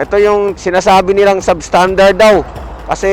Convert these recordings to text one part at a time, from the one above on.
Ito yung sinasabi nilang substandard daw. Kasi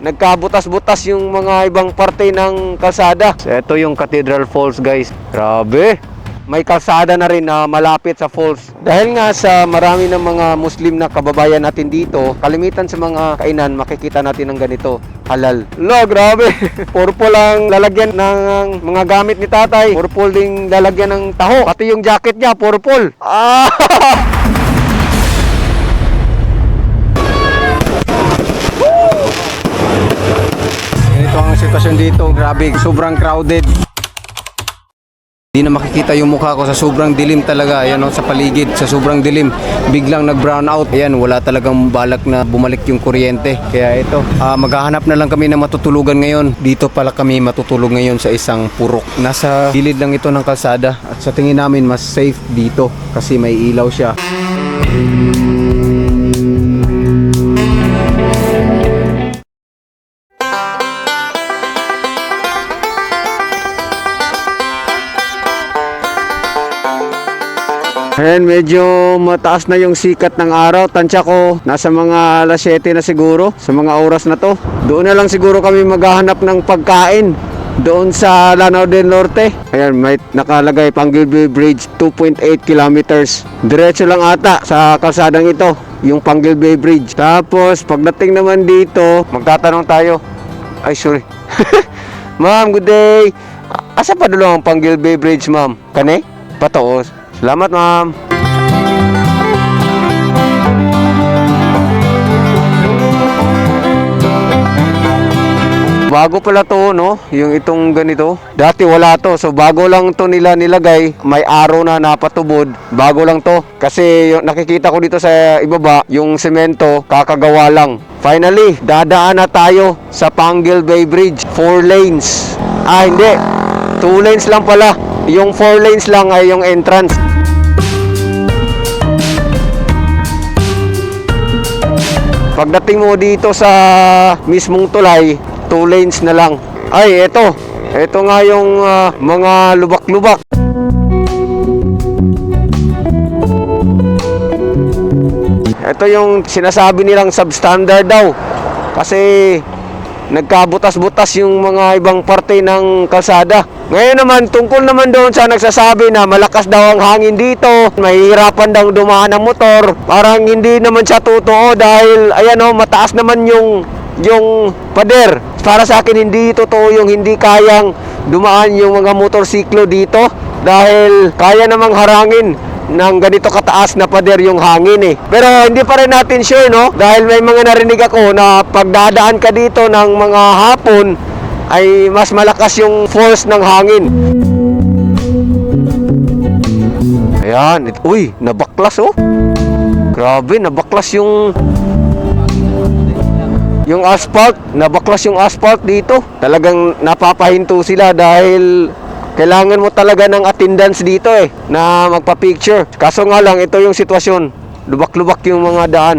nagkabutas-butas yung mga ibang parte ng kalsada. So, ito yung Cathedral Falls guys. Grabe. May kalsada na rin na malapit sa falls. Dahil nga sa marami ng mga Muslim na kababayan natin dito, kalimitan sa mga kainan makikita natin ng ganito. Halal. Lo, grabe. Purple ang lalagyan ng mga gamit ni tatay. Purple ding lalagyan ng taho. Pati yung jacket niya, purple. Ah! sitwasyon dito, grabe, sobrang crowded. Hindi na makikita yung mukha ko sa sobrang dilim talaga. Ayan o, sa paligid, sa sobrang dilim. Biglang nag-brown out. Ayan, wala talagang balak na bumalik yung kuryente. Kaya ito, ah, maghahanap na lang kami na matutulugan ngayon. Dito pala kami matutulog ngayon sa isang purok. Nasa gilid lang ito ng kalsada. At sa tingin namin, mas safe dito kasi may ilaw siya. Ayan, medyo mataas na yung sikat ng araw. Tansya ko, nasa mga alas 7 na siguro, sa mga oras na to. Doon na lang siguro kami maghahanap ng pagkain. Doon sa Lanao del Norte. Ayan, may nakalagay Panggilby Bridge, 2.8 kilometers. Diretso lang ata sa kalsadang ito, yung Panggilby Bridge. Tapos, pagdating naman dito, magtatanong tayo. Ay, sorry. ma'am, good day. Asa pa dulo ang Panggilby Bridge, ma'am? Kane? Patoos. Salamat, ma'am. Bago pala to, no? Yung itong ganito. Dati wala to. So, bago lang to nila nilagay. May araw na napatubod. Bago lang to. Kasi yung nakikita ko dito sa ibaba, yung semento, kakagawa lang. Finally, dadaan na tayo sa Panggil Bay Bridge. Four lanes. Ah, hindi. Two lanes lang pala. Yung four lanes lang ay yung entrance. Pagdating mo dito sa mismong tulay, two lanes na lang. Ay, eto. Eto nga yung ah, mga lubak-lubak. Ito yung sinasabi nilang substandard daw. Kasi nagkabutas-butas yung mga ibang parte ng kalsada. Ngayon naman, tungkol naman doon sa nagsasabi na malakas daw ang hangin dito, mahihirapan daw dumaan ang motor, parang hindi naman siya totoo dahil, ayan o, mataas naman yung, yung pader. Para sa akin, hindi totoo yung hindi kayang dumaan yung mga motorsiklo dito dahil kaya namang harangin ng ganito kataas na pader yung hangin eh. Pero hindi pa rin natin sure no dahil may mga narinig ako na pagdadaan ka dito ng mga hapon ay mas malakas yung force ng hangin. Ayan, uy, nabaklas oh. Grabe, nabaklas yung yung asphalt, nabaklas yung asphalt dito. Talagang napapahinto sila dahil kailangan mo talaga ng attendance dito eh na magpa-picture. Kaso nga lang ito yung sitwasyon. Lubak-lubak yung mga daan.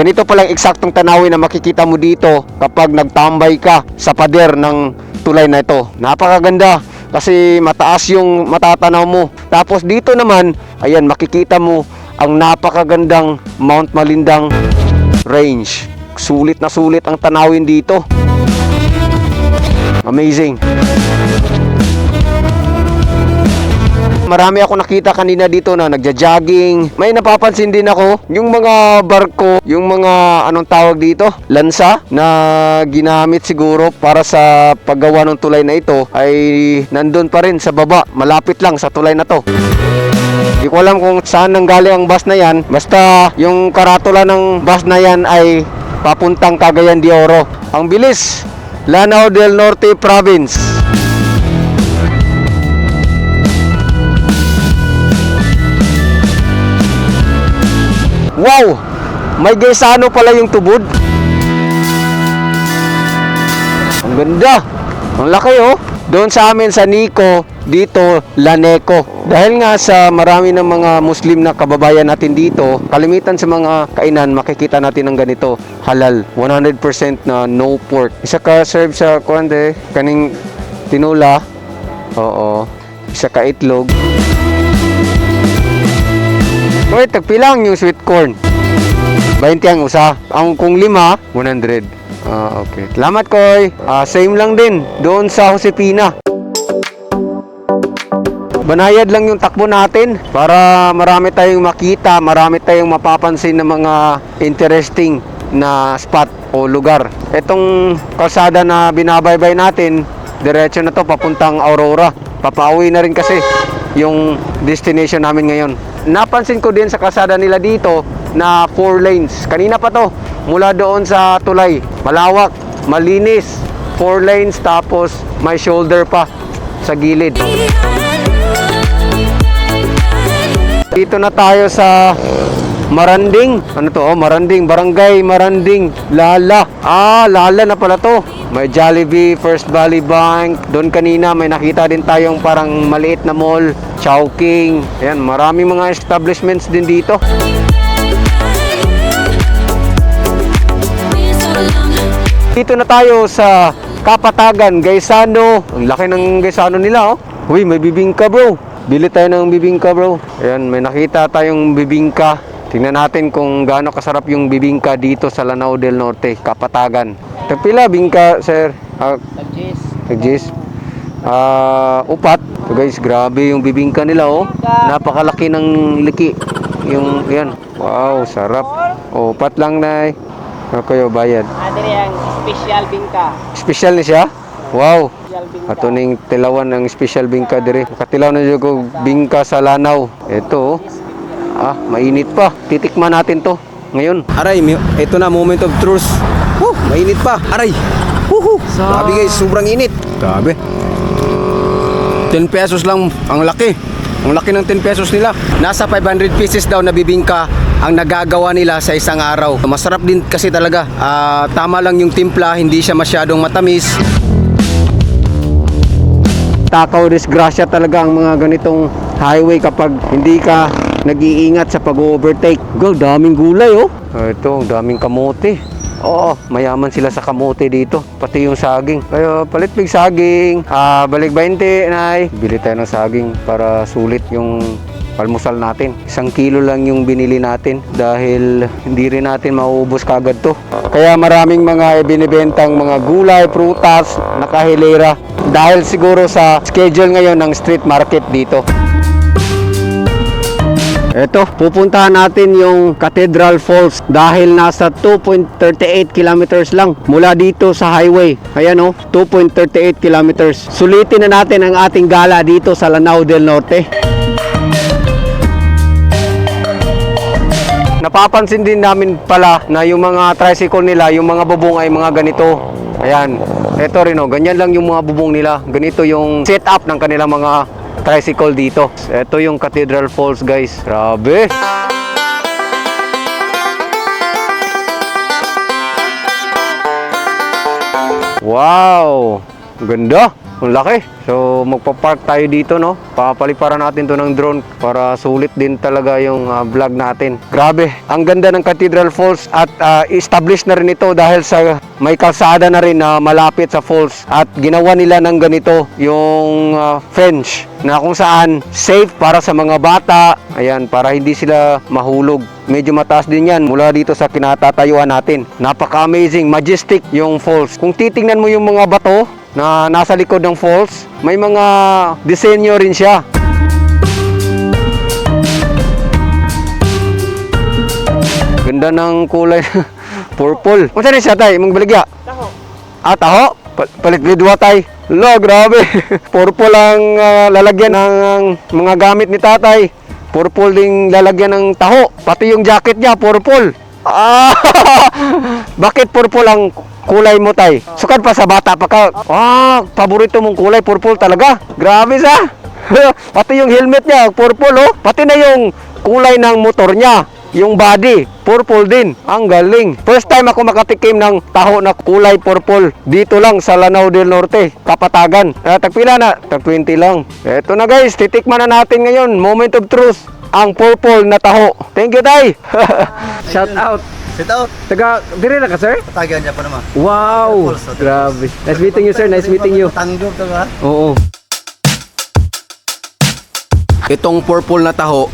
Ganito palang eksaktong tanawin na makikita mo dito kapag nagtambay ka sa pader ng tulay na ito. Napakaganda kasi mataas yung matatanaw mo. Tapos dito naman, ayan makikita mo ang napakagandang Mount Malindang Range. Sulit na sulit ang tanawin dito. Amazing. Marami ako nakita kanina dito na nagja-jogging. May napapansin din ako yung mga barko, yung mga anong tawag dito, lansa na ginamit siguro para sa paggawa ng tulay na ito ay nandun pa rin sa baba, malapit lang sa tulay na to. Hindi ko alam kung saan nanggaling ang bus na yan. Basta yung karatula ng bus na yan ay papuntang Cagayan de Oro. Ang bilis, Lanao del Norte Province. Wow! May gaysano pala yung tubod. Ang ganda. Ang laki oh. Doon sa amin sa Nico, dito Laneco. Dahil nga sa marami ng mga Muslim na kababayan natin dito, kalimitan sa mga kainan makikita natin ng ganito, halal, 100% na no pork. Isa ka serve sa kuande, kaning tinula. Oo. Isa ka itlog. Wait, tagpilang yung sweet corn. 20 ang usa. Ang kung lima, 100. Ah, okay. Salamat, Koy. Ah, same lang din. Doon sa Josepina. Banayad lang yung takbo natin para marami tayong makita, marami tayong mapapansin ng mga interesting na spot o lugar. Itong kalsada na binabaybay natin, diretso na to papuntang Aurora. Papauwi na rin kasi yung destination namin ngayon. Napansin ko din sa kalsada nila dito na four lanes. Kanina pa to, mula doon sa tulay. Malawak, malinis, four lanes tapos may shoulder pa sa gilid. Dito na tayo sa Maranding. Ano to? Oh, Maranding. Barangay Maranding. Lala. Ah, Lala na pala to. May Jollibee, First Valley Bank. Doon kanina may nakita din tayong parang maliit na mall. Chowking. Ayan, maraming mga establishments din dito. Dito na tayo sa Kapatagan, Gaisano. Ang laki ng Gaisano nila, oh. Uy, may bibingka, bro. Bili tayo ng bibingka, bro. Ayan, may nakita tayong bibingka. Tingnan natin kung gaano kasarap yung bibingka dito sa Lanao del Norte, Kapatagan. Tagpila, bingka, sir. Ah, Nagjis. Ah, upat. So guys, grabe yung bibingka nila, oh. Napakalaki ng liki. Yung, yan. Wow, sarap. Oh, upat lang, nay. Ano kayo bayad? Ada yang special bingka. Special ni siya? Wow. Special bingka. Ato ning tilawan ng special bingka dire. Katilaw na jud ko bingka sa lanaw. Ito. oh. Ah, mainit pa. Titikman natin to ngayon. Aray, ito na moment of truth. Woo, mainit pa. Aray. Woohoo. Grabe guys, sobrang init. Grabe. 10 pesos lang ang laki. Ang laki ng 10 pesos nila. Nasa 500 pieces daw na bibingka ang nagagawa nila sa isang araw. Masarap din kasi talaga. Ah, tama lang yung timpla, hindi siya masyadong matamis. Takaw disgrasya talaga ang mga ganitong highway kapag hindi ka nag-iingat sa pag-overtake. Go, daming gulay oh. Ito, ang daming kamote. Oo, mayaman sila sa kamote dito. Pati yung saging. Kaya palit big saging. Ah, balik 20, nay. Bili tayo ng saging para sulit yung palmusal natin. Isang kilo lang yung binili natin dahil hindi rin natin mauubos kagad to. Kaya maraming mga binibentang mga gulay, prutas, nakahilera dahil siguro sa schedule ngayon ng street market dito. Eto, pupuntahan natin yung Cathedral Falls dahil nasa 2.38 kilometers lang mula dito sa highway. Ayan o, 2.38 kilometers. Sulitin na natin ang ating gala dito sa Lanao del Norte. Napapansin din namin pala na yung mga tricycle nila, yung mga bubong ay mga ganito. Ayan. Ito rin o, ganyan lang yung mga bubong nila. Ganito yung setup ng kanilang mga tricycle dito. Ito yung Cathedral Falls guys. Grabe. Wow! Ganda! Ang laki. So, magpa-park tayo dito, no? Papaliparan natin to ng drone para sulit din talaga yung ah, vlog natin. Grabe, ang ganda ng Cathedral Falls at ah, established na rin ito dahil sa may kalsada na rin na malapit sa falls at ginawa nila ng ganito yung ah, fence na kung saan safe para sa mga bata. Ayan, para hindi sila mahulog. Medyo mataas din yan mula dito sa kinatatayuan natin. Napaka-amazing, majestic yung falls. Kung titingnan mo yung mga bato na nasa likod ng falls, may mga disenyo rin siya. Ganda ng kulay purple. Kung saan siya tay? Mong baligya? Taho. Ah, taho? Pa- palit lidwa tay. Lo, grabe. Purple ang ah, lalagyan ng mga gamit ni tatay. Purple ding lalagyan ng taho. Pati yung jacket niya, purple. Ah, bakit purple ang kulay mo tay? Sukat pa sa bata pa ka. Ah, paborito mong kulay, purple talaga. Grabe sa. Pati yung helmet niya, purple oh. Pati na yung kulay ng motor niya. Yung body, purple din. Ang galing. First time ako makatikim ng taho na kulay purple. Dito lang sa Lanao del Norte, Kapatagan. Uh, tagpila na? Tag 20 lang. Eto na guys, titikman na natin ngayon. Moment of truth. Ang purple na taho. Thank you, Tay. Shout out. Sit out. Taga, dire na ka, sir? Tagihan niya pa naman. Wow! Grabe. Nice meeting you, sir. Nice meeting you. Tanggap to ba? Oo. Itong purple na taho,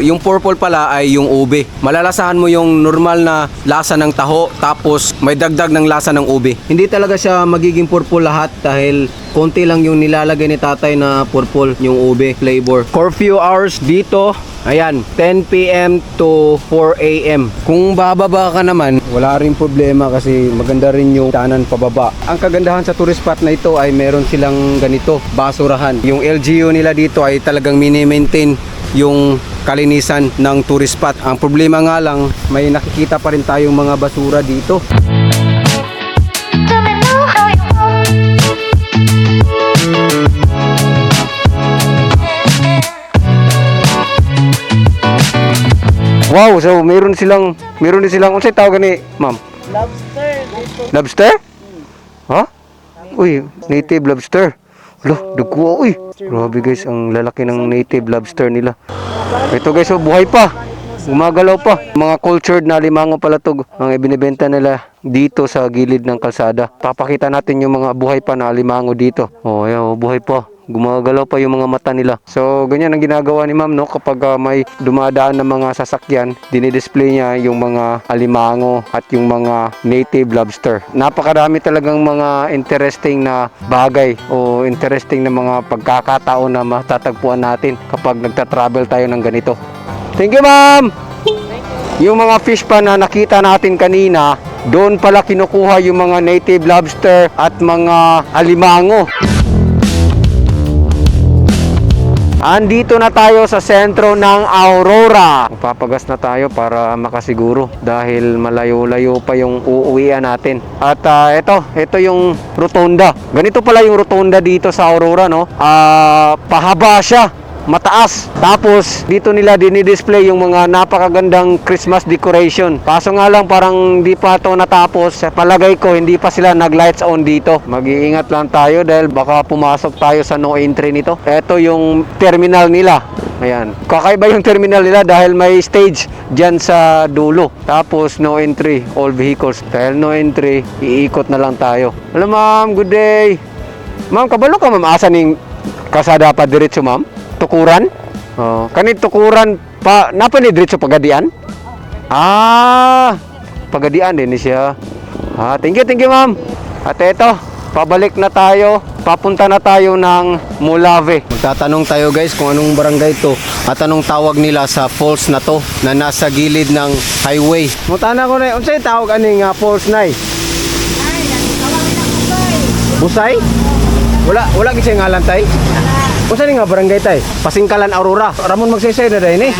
Yung purple pala ay yung ube. Malalasahan mo yung normal na lasa ng taho tapos may dagdag ng lasa ng ube. Hindi talaga siya magiging purple lahat dahil konti lang yung nilalagay ni tatay na purple yung ube flavor. Curfew hours dito Ayan, 10 p.m. to 4 a.m. Kung bababa ka naman, wala rin problema kasi maganda rin yung daanan pababa. Ang kagandahan sa tourist spot na ito ay meron silang ganito, basurahan. Yung LGU nila dito ay talagang mini-maintain yung kalinisan ng tourist spot. Ang problema nga lang, may nakikita pa rin tayong mga basura dito. Wow, so meron silang meron din silang unsay tawag ni, ma'am? Lobster dito. Lobster? Ha? Uy, native lobster. Lo, dugo uy. Grabe guys, ang lalaki ng native lobster nila. Ito guys, oh, buhay pa. Gumagalaw pa. Mga cultured na limango pala to. Ang ibinibenta nila dito sa gilid ng kalsada. Papakita natin yung mga buhay pa na limango dito. Oh, ayan, oh, buhay pa. Gumagalaw pa yung mga mata nila. So, ganyan ang ginagawa ni ma'am, no? Kapag ah, may dumadaan na mga sasakyan, dinidisplay niya yung mga alimango at yung mga native lobster. Napakarami talagang mga interesting na bagay o interesting na mga pagkakataon na matatagpuan natin kapag nagta-travel tayo ng ganito. Thank you, ma'am! Yung mga fish pa na nakita natin kanina, doon pala kinukuha yung mga native lobster at mga alimango. Andito na tayo sa sentro ng Aurora. Papagas na tayo para makasiguro dahil malayo-layo pa yung uuwian natin. At ah, ito, ito yung rotonda. Ganito pala yung rotonda dito sa Aurora, no? Ah, pahaba siya mataas. Tapos, dito nila dinidisplay yung mga napakagandang Christmas decoration. Kaso nga lang, parang di pa ito natapos. Sa palagay ko, hindi pa sila nag-lights on dito. Mag-iingat lang tayo dahil baka pumasok tayo sa no entry nito. Ito yung terminal nila. Ayan. Kakaiba yung terminal nila dahil may stage dyan sa dulo. Tapos, no entry, all vehicles. Dahil no entry, iikot na lang tayo. Hello, ma'am. Good day. Ma'am, kabalo ka, ma'am. Asa ning kasada pa diretso, ma'am? Tukuran? Oh, kanit tukuran pa napa ni diretso pagadian? Ah, pagadian din siya. Ah, thank you, thank you, ma'am. At eto, pabalik na tayo. Papunta na tayo ng Mulave. Magtatanong tayo guys kung anong barangay to at anong tawag nila sa falls na to na nasa gilid ng highway. Mutana ko na, unsay tawag ani nga falls na Busay? Wala, wala kasi ngalan tay. Unsa ni nga barangay tay? Pasingkalan Aurora. Ramon magsaysay na dahil eh.